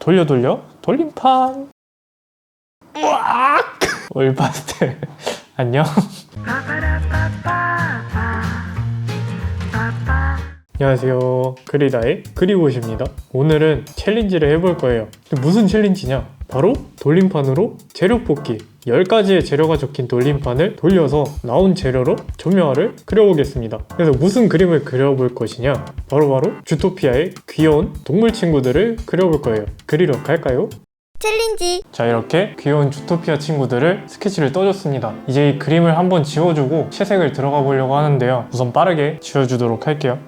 돌려 돌려? 돌림판. 오일 파스텔. 안녕. 안녕하세요. 그리다의 그리고십니다. 오늘은 챌린지를 해볼 거예요. 무슨 챌린지냐 바로 돌림판으로 재료 뽑기. 10가지의 재료가 적힌 돌림판을 돌려서 나온 재료로 조명화를 그려보겠습니다. 그래서 무슨 그림을 그려볼 것이냐? 바로 바로 주토피아의 귀여운 동물 친구들을 그려볼 거예요. 그리러 갈까요? 챌린지. 자 이렇게 귀여운 주토피아 친구들을 스케치를 떠줬습니다. 이제 이 그림을 한번 지워주고 채색을 들어가 보려고 하는데요. 우선 빠르게 지워주도록 할게요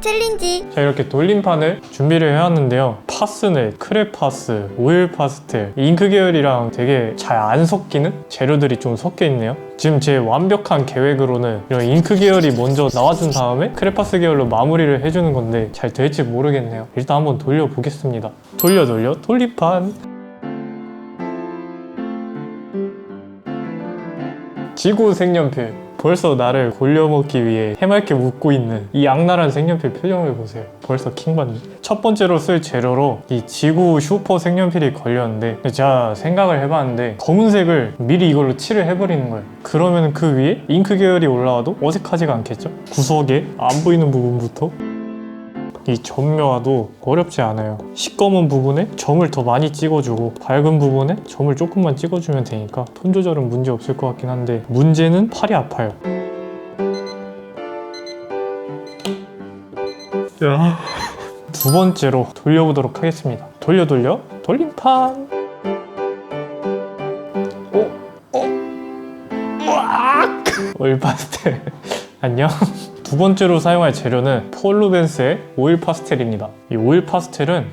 챌린지. 자 이렇게 돌림판을 준비를 해왔는데요. 파스넬, 크레파스, 오일 파스텔 잉크 계열이랑 되게 잘 안 섞이는 재료들이 좀 섞여 있네요. 지금 제 완벽한 계획으로는 이런 잉크 계열이 먼저 나와준 다음에 크레파스 계열로 마무리를 해주는 건데 잘 될지 모르겠네요. 일단 한번 돌려보겠습니다. 돌려 돌려. 돌림판. 지구 색연필 벌써 나를 골려먹기 위해 해맑게 웃고 있는 이 악랄한 색연필 표정을 보세요. 벌써 킹받네 첫 번째로 쓸 재료로 이 지구 슈퍼 색연필이 걸렸는데 제가 생각을 해봤는데 검은색을 미리 이걸로 칠을 해버리는 거예요. 그러면 그 위에 잉크 계열이 올라와도 어색하지가 않겠죠? 구석에 안 보이는 부분부터 이 점묘화도 어렵지 않아요. 시꺼먼 부분에 점을 더 많이 찍어주고 밝은 부분에 점을 조금만 찍어주면 되니까 톤 조절은 문제 없을 것 같긴 한데 문제는 팔이 아파요. 야. 두 번째로 돌려보도록 하겠습니다. 돌려 돌려 돌림판. 오, 오, 으악! 오일 파스텔. 안녕. 두 번째로 사용할 재료는 폴루벤스의 오일 파스텔입니다. 이 오일 파스텔은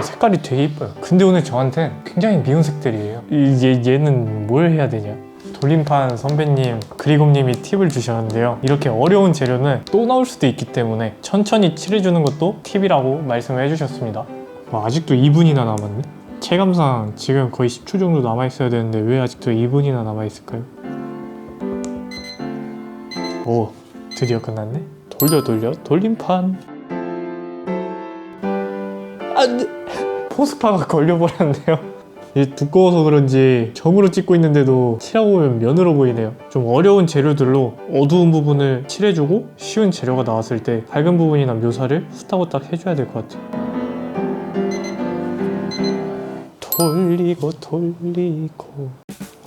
색깔이 되게 이뻐요. 근데 오늘 저한테 굉장히 미운 색들이에요. 이- 얘, 얘는 뭘 해야 되냐? 돌림판 선배님, 그리곰님이 팁을 주셨는데요. 이렇게 어려운 재료는 또 나올 수도 있기 때문에 천천히 칠해주는 것도 팁이라고 말씀을 해주셨습니다. 와, 아직도 2분이나 남았네? 체감상 지금 거의 10초 정도 남아있어야 되는데 왜 아직도 2분이나 남아있을까요? 오, 드디어 끝났네. 돌려 돌려 돌림판. 안돼. 포스파가 걸려버렸네요. 이 두꺼워서 그런지 점으로 찍고 있는데도 칠하고 보면 면으로 보이네요. 좀 어려운 재료들로 어두운 부분을 칠해주고 쉬운 재료가 나왔을 때 밝은 부분이나 묘사를 후딱후딱 해줘야 될 것 같아요. 돌리고 돌리고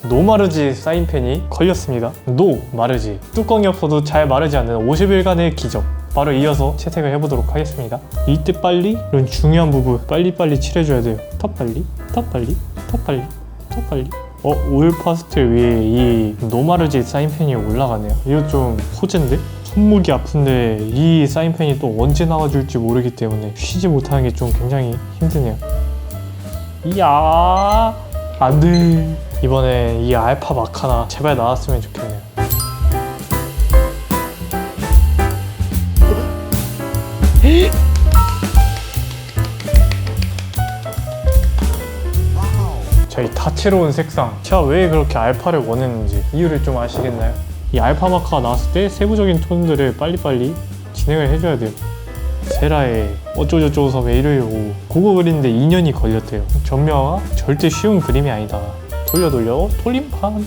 노마르지 사인펜이 걸렸습니다. 노 마르지 뚜껑이 없어도 잘 마르지 않는 50일간의 기적. 바로 이어서 채색을 해보도록 하겠습니다. 이때 빨리 이런 중요한 부분 빨리빨리 칠해줘야 돼요. 더 빨리, 더 빨리, 더 빨리, 더 빨리. 어 오일 파스텔 위에 이 노마르지 사인펜이 올라가네요. 이거 좀 호재인데? 손목이 아픈데 이 사인펜이 또 언제 나와줄지 모르기 때문에 쉬지 못하는 게 좀 굉장히 힘드네요. 이야 안 돼 이번에 이 알파 마카나 제발 나왔으면 좋겠네요. 저희 다채로운 색상. 제가 왜 그렇게 알파를 원했는지 이유를 좀 아시겠나요? 이 알파 마카가 나왔을 때 세부적인 톤들을 빨리빨리 진행을 해줘야 돼요. 세라의 어쩌고저쩌고 섬의 일요일 오후 그거 그리는데 2년이 걸렸대요. 전묘화가 절대 쉬운 그림이 아니다 돌려 돌려 돌림판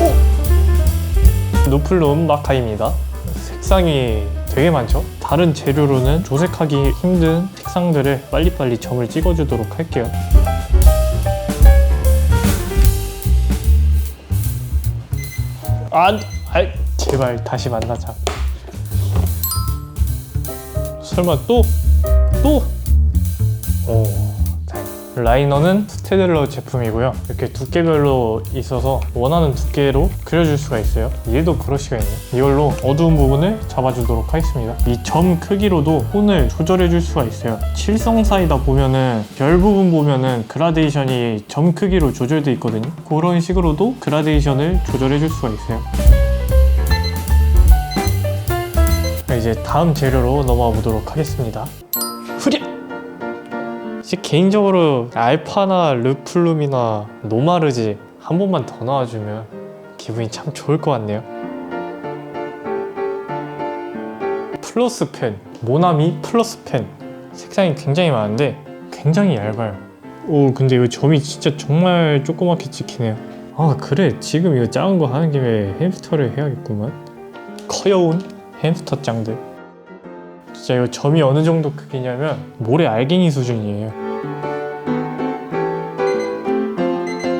오! 노플룸 마카입니다 색상이 되게 많죠? 다른 재료로는 조색하기 힘든 색상들을 빨리빨리 점을 찍어주도록 할게요 안, 아이, 제발 다시 만나자. 설마 또? 또? 오, 다행. 라이너는 스테들러 제품이고요. 이렇게 두께별로 있어서 원하는 두께로 그려줄 수가 있어요. 얘도 브러쉬가 있네. 이걸로 어두운 부분을 잡아주도록 하겠습니다. 이 점 크기로도 톤을 조절해 줄 수가 있어요. 칠성사이다 보면은 별 부분 보면은 그라데이션이 점 크기로 조절돼 있거든요. 그런 식으로도 그라데이션을 조절해 줄 수가 있어요. 이제 다음 재료로 넘어가 보도록 하겠습니다. 후랴! 개인적으로 알파나 르플룸이나 노마르지 한 번만 더 나와주면 기분이 참 좋을 것 같네요. 플러스 펜, 모나미 플러스 펜 색상이 굉장히 많은데 굉장히 얇아요. 오 근데 이거 점이 진짜 정말 조그맣게 찍히네요. 아 그래 지금 이거 작은 거 하는 김에 햄스터를 해야겠구만. 커여운 햄스터 짱들. 진짜 이거 점이 어느 정도 크기냐면 모래 알갱이 수준이에요.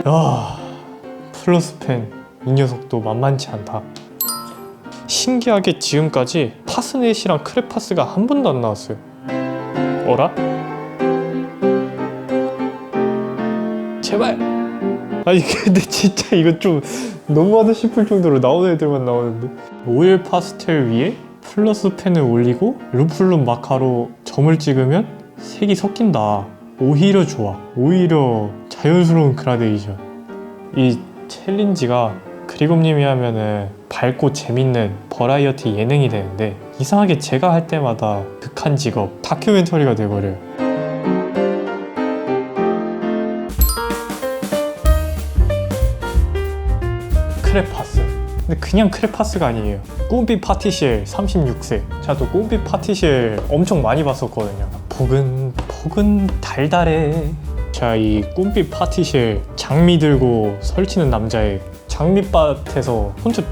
야 플러스 펜 이 녀석도 만만치 않다. 신기하게 지금까지 파스넷이랑 크레파스가 한 번도 안 나왔어요. 어라? 제발. 아니 근데 진짜 이거 좀 너무하다 싶을 정도로 나오는 애들만 나오는데 오일 파스텔 위에 플러스 펜을 올리고 루플룸 마카로 점을 찍으면 색이 섞인다. 오히려 좋아. 오히려 자연스러운 그라데이션. 이 챌린지가 그리곰님이 하면은 밝고 재밌는 버라이어티 예능이 되는데 이상하게 제가 할 때마다 극한 직업 다큐멘터리가 돼버려요. 크레파스. 근데 그냥 크레파스가 아니에요. 꿈빛 파티실 36세. 제가 또 꿈빛 파티실 엄청 많이 봤었거든요. 복은 복은 달달해. 자, 이 꿈빛 파티실 장미 들고 설치는 남자의 장미밭에서 혼자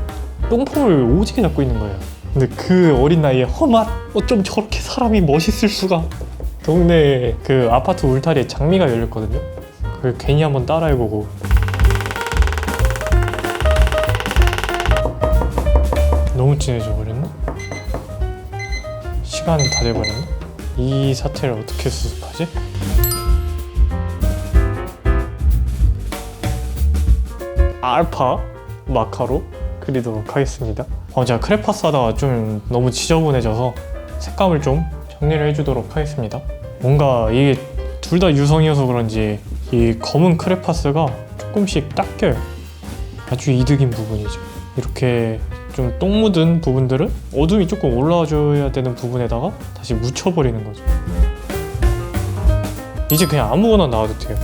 똥폼을 오지게 잡고 있는 거예요. 근데 그 어린 나이에 허맛 어쩜 저렇게 사람이 멋있을 수가. 동네 그 아파트 울타리에 장미가 열렸거든요. 그걸 괜히 한번 따라해보고 너무 진해져 버렸나? 시간은 다 돼버렸나? 이 사태를 어떻게 수습하지? 알파 마카로 그리도록 하겠습니다. 어, 제가 크레파스 하다가 좀 너무 지저분해져서 색감을 좀 정리를 해주도록 하겠습니다. 뭔가 이게 둘 다 유성이어서 그런지 이 검은 크레파스가 조금씩 닦여요. 아주 이득인 부분이죠. 이렇게 좀 똥 묻은 부분들은 어둠이 조금 올라와줘야 되는 부분에다가 다시 묻혀버리는 거죠. 이제 그냥 아무거나 나와도 돼요.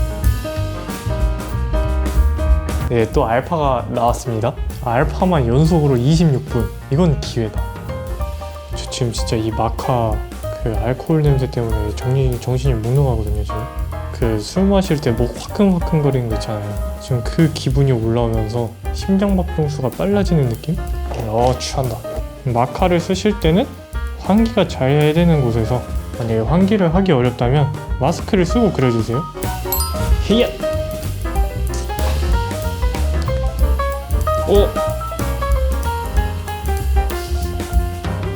네, 또 알파가 나왔습니다. 알파만 연속으로 26분. 이건 기회다. 저 지금 진짜 이 마카 그 알코올 냄새 때문에 정신, 정신이 몽롱하거든요, 지금. 그 술 마실 때 목 화끈화끈거리는 거 있잖아요. 지금 그 기분이 올라오면서 심장박동수가 빨라지는 느낌? 어, 취한다. 마카를 쓰실 때는 환기가 잘 되는 곳에서 만약에 환기를 하기 어렵다면 마스크를 쓰고 그려주세요. 히야! 오!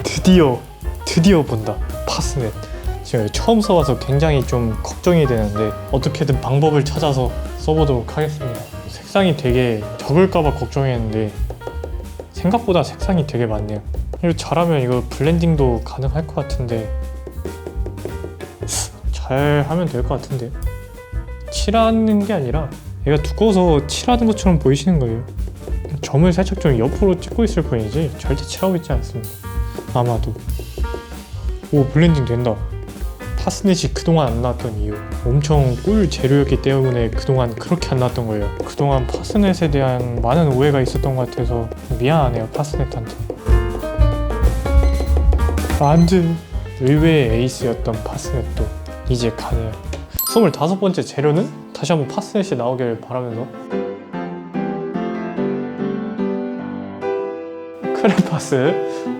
드디어 드디어 본다 파스넷 지금 처음 써봐서 굉장히 좀 걱정이 되는데 어떻게든 방법을 찾아서 써보도록 하겠습니다 색상이 되게 적을까봐 걱정했는데 생각보다 색상이 되게 많네요. 이거 잘하면 이거 블렌딩도 가능할 것 같은데. 잘 하면 될 것 같은데. 칠하는 게 아니라 얘가 두꺼워서 칠하는 것처럼 보이시는 거예요. 점을 살짝 좀 옆으로 찍고 있을 뿐이지 절대 칠하고 있지 않습니다. 아마도. 오 블렌딩 된다. 파스넷이 그동안 안 나왔던 이유 엄청 꿀 재료였기 때문에 그동안 그렇게 안 나왔던 거예요. 그동안 파스넷에 대한 많은 오해가 있었던 것 같아서 미안하네요 파스넷한테. 안돼 의외의 에이스였던 파스넷도 이제 가네요. 25번째 재료는 다시 한번 파스넷이 나오길 바라면서 크레파스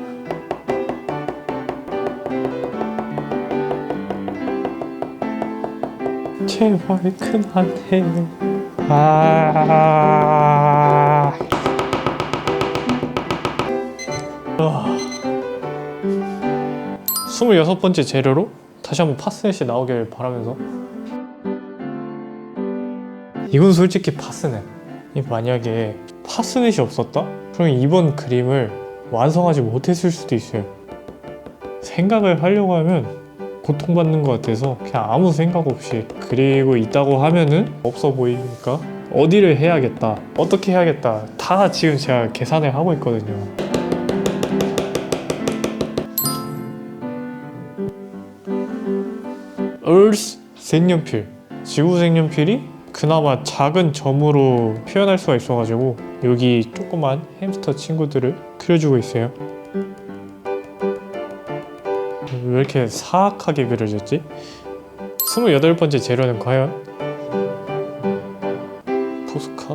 제발 그만해 아... 아... 26번째 재료로 다시 한번 파스넷이 나오길 바라면서 이건 솔직히 파스넷 이 만약에 파스넷이 없었다? 그럼 이번 그림을 완성하지 못했을 수도 있어요. 생각을 하려고 하면 고통받는 것 같아서 그냥 아무 생각 없이 그리고 있다고 하면은 없어 보이니까 어디를 해야겠다 어떻게 해야겠다 다 지금 제가 계산을 하고 있거든요. 얼스 색연필 지구 색연필이 그나마 작은 점으로 표현할 수가 있어가지고 여기 조그만 햄스터 친구들을 그려주고 있어요. 왜 이렇게 사악하게 그려졌지? 28번째 재료는 과연 포스카?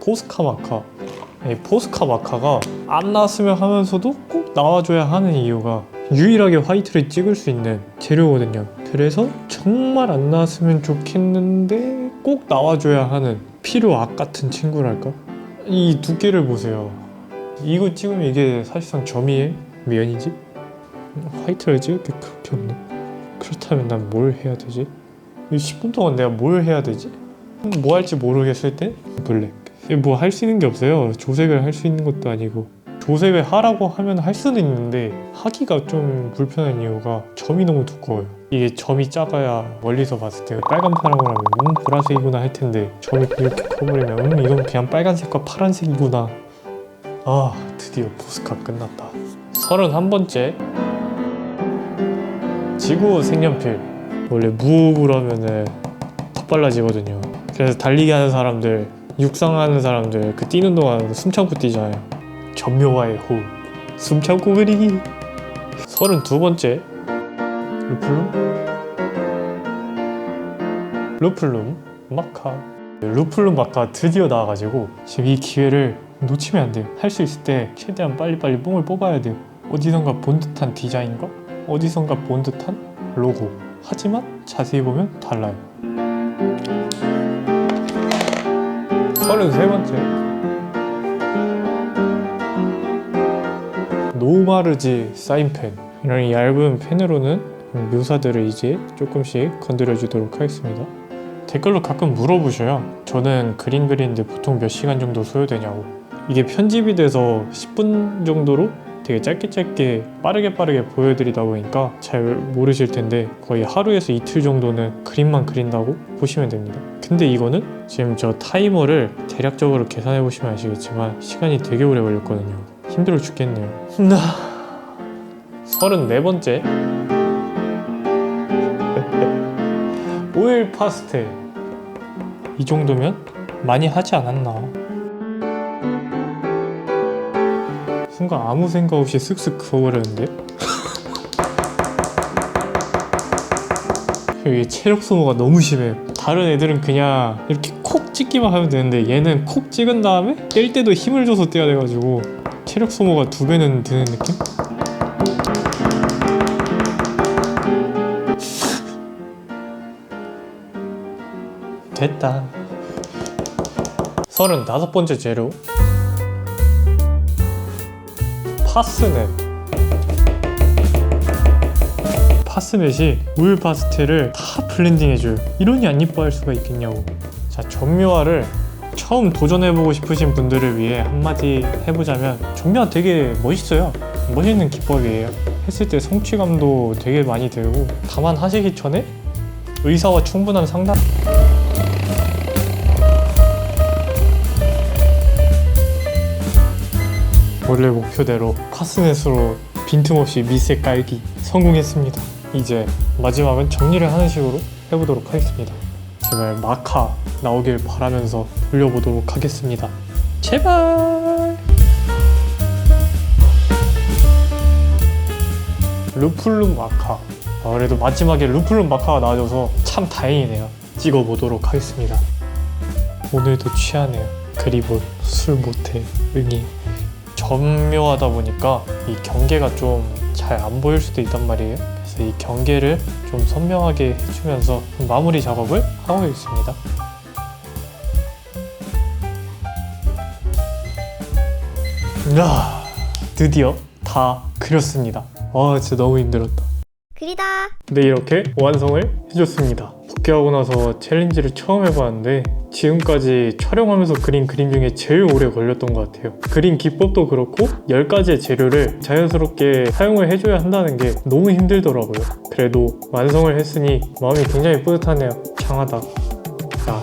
포스카 마카 이 포스카 마카가 안 나왔으면 하면서도 꼭 나와줘야 하는 이유가 유일하게 화이트를 찍을 수 있는 재료거든요 그래서 정말 안 나왔으면 좋겠는데 꼭 나와줘야 하는 필요 악 같은 친구랄까? 이 두께를 보세요 이거 찍으면 이게 사실상 점이의 면이지? 화이트를 찍을 게 그렇게 없네. 그렇다면 난 뭘 해야 되지? 이 10분 동안 내가 뭘 해야 되지? 뭐 할지 모르겠을 때? 블랙. 뭐 할 수 있는 게 없어요. 조색을 할 수 있는 것도 아니고. 조색을 하라고 하면 할 수는 있는데 하기가 좀 불편한 이유가 점이 너무 두꺼워요. 이게 점이 작아야 멀리서 봤을 때 빨간 파랑을 하면 음 보라색이구나 할 텐데 점이 이렇게 커버리면 음 이건 그냥 빨간색과 파란색이구나. 아 드디어 포스카 끝났다. 31번째 지구 색연필. 원래 무호흡을 하면은 더 빨라지거든요. 그래서 달리기 하는 사람들 육상하는 사람들 그 뛰는 동안 숨 참고 뛰잖아요. 전묘와의 호흡 숨 참고 그리기 32번째. 루플룸? 루플룸 마카. 루플룸 마카 드디어 나와가지고 지금 이 기회를 놓치면 안 돼요. 할 수 있을 때 최대한 빨리빨리 뽕을 뽑아야 돼요. 어디선가 본 듯한 디자인과 어디선가 본 듯한 로고. 하지만 자세히 보면 달라요. 33번째. 노마르지 사인펜. 이런 얇은 펜으로는 묘사들을 이제 조금씩 건드려 주도록 하겠습니다. 댓글로 가끔 물어보셔요. 저는 그림 그리는데 보통 몇 시간 정도 소요되냐고. 이게 편집이 돼서 10분 정도로 되게 짧게 짧게 빠르게 빠르게 보여드리다 보니까 잘 모르실 텐데 거의 하루에서 이틀 정도는 그림만 그린다고 보시면 됩니다. 근데 이거는 지금 저 타이머를 대략적으로 계산해 보시면 아시겠지만 시간이 되게 오래 걸렸거든요. 힘들어 죽겠네요. 34번째. 오일 파스텔. 이 정도면 많이 하지 않았나 순간 아무 생각 없이 쓱쓱 그어버렸는데? 여기 체력 소모가 너무 심해요 다른 애들은 그냥 이렇게 콕 찍기만 하면 되는데 얘는 콕 찍은 다음에 뗄 때도 힘을 줘서 떼야 돼가지고 체력 소모가 두 배는 드는 느낌? 됐다. 서른다섯 번째 재료 파스넷. 파스넷이 우유 파스텔을 다 블렌딩 해줘요 이러니 안 이뻐할 수가 있겠냐고. 자 전묘화를 처음 도전해보고 싶으신 분들을 위해 한마디 해보자면 전묘화 되게 멋있어요. 멋있는 기법이에요. 했을 때 성취감도 되게 많이 들고 다만 하시기 전에 의사와 충분한 상담 원래 목표대로 파스넷으로 빈틈없이 밑에 깔기 성공했습니다. 이제 마지막은 정리를 하는 식으로 해보도록 하겠습니다. 제발 마카 나오길 바라면서 돌려보도록 하겠습니다. 제발! 루플룸 마카. 아, 그래도 마지막에 루플룸 마카가 나와줘서 참 다행이네요. 찍어보도록 하겠습니다. 오늘도 취하네요. 그리고 술 못해. 응이. 전묘하다 보니까 이 경계가 좀 잘 안 보일 수도 있단 말이에요. 그래서 이 경계를 좀 선명하게 해주면서 마무리 작업을 하고 있습니다. 야, 드디어 다 그렸습니다. 와, 진짜 너무 힘들었다. 그리다. 네, 이렇게 완성을 해줬습니다. 복귀하고 나서 챌린지를 처음 해봤는데 지금까지 촬영하면서 그린 그림 중에 제일 오래 걸렸던 것 같아요. 그림 기법도 그렇고 10가지의 재료를 자연스럽게 사용을 해줘야 한다는 게 너무 힘들더라고요. 그래도 완성을 했으니 마음이 굉장히 뿌듯하네요. 장하다. 자,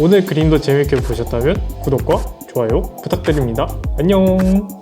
오늘 그림도 재밌게 보셨다면 구독과 좋아요 부탁드립니다. 안녕!